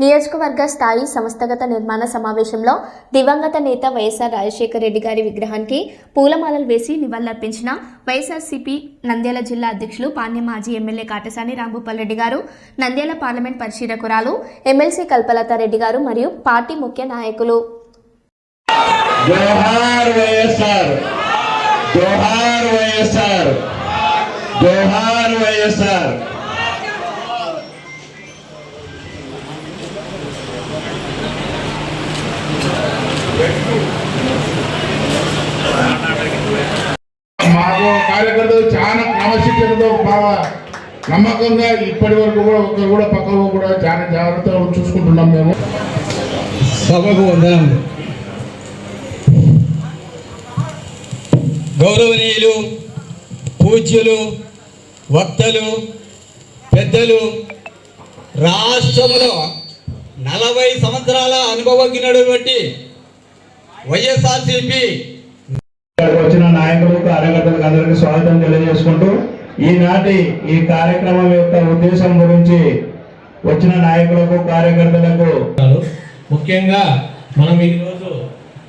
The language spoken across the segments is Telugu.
నియోజకవర్గ స్థాయి సంస్థగత నిర్మాణ సమావేశంలో దివంగత నేత వైఎస్ఆర్ రాజశేఖర రెడ్డి గారి విగ్రహానికి పూలమాలలు వేసి నివాళులర్పించిన వైఎస్ఆర్సీపీ నంద్యాల జిల్లా అధ్యక్షులు పాణ్య మాజీ ఎమ్మెల్యే కాటసాని రాంభూపాల్ రెడ్డి గారు నంద్యాల పార్లమెంట్ పరిశీలకురాలు ఎమ్మెల్సీ కల్పలత రెడ్డి గారు మరియు పార్టీ ముఖ్య నాయకులు. జోహార్ వైఎస్ఆర్ జోహార్ వైఎస్ఆర్ జోహార్ వైఎస్ఆర్. మాకు కార్యకర్తలు చాలా క్రమశిక్షణతో బాగా నమ్మకంగా ఇప్పటి వరకు కూడా ఒకరు కూడా పక్కకు కూడా చాలా జాగ్రత్తగా చూసుకుంటున్నాం మేము. సభకు వందనం. గౌరవనీయులు పూజ్యులు వక్తలు పెద్దలు రాష్ట్రంలో నలభై సంవత్సరాల అనుభవజ్ఞుడటువంటి వైఎస్ఆర్సిపి వచ్చిన నాయకులు కార్యకర్తలకు అందరికీ స్వాగతం తెలియజేసుకుంటూ ఈనాటి ఈ కార్యక్రమం యొక్క ఉద్దేశం గురించి వచ్చిన నాయకులకు కార్యకర్తలకు ముఖ్యంగా మనం ఈరోజు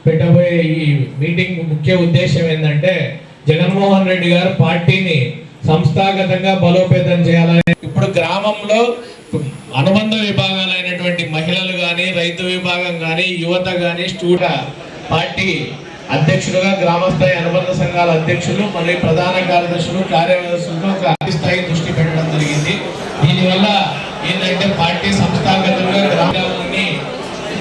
పెట్టబోయే ఈ మీటింగ్ ముఖ్య ఉద్దేశం ఏంటంటే జగన్మోహన్ రెడ్డి గారు పార్టీని సంస్థాగతంగా బలోపేతం చేయాలని ఇప్పుడు గ్రామంలో అనుబంధ విభాగాలైనటువంటి మహిళలు కానీ రైతు విభాగం కానీ యువత కానీ స్టూడ పార్టీ అధ్యక్షులుగా గ్రామస్థాయి అనుబంధ సంఘాల అధ్యక్షులు మరియు ప్రధాన కార్యదర్శులు కార్యదర్శులతో ఒక అతి స్థాయి దృష్టి పెట్టడం జరిగింది. దీనివల్ల ఏంటంటే పార్టీ సంస్థాగతంగా గ్రామాలని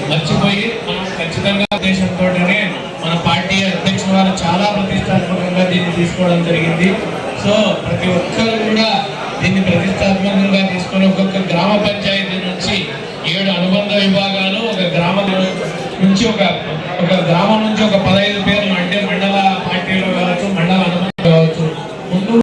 మర్చిపోయి మనం ఖచ్చితంగా ఉద్దేశంతోనే మన పార్టీ అధ్యక్షుల వారు చాలా ప్రతిష్టాత్మకంగా దీన్ని తీసుకోవడం జరిగింది. సో ప్రతి ఒక్కరు కూడా దీన్ని ప్రతిష్టాత్మకంగా తీసుకొని ఒక్కొక్క గ్రామ పంచాయతీ నుంచి ఏడు అనుబంధ విభాగాలు ఒక గ్రామం నుంచి ఒక ఒక గ్రామం నుంచి ఒక పద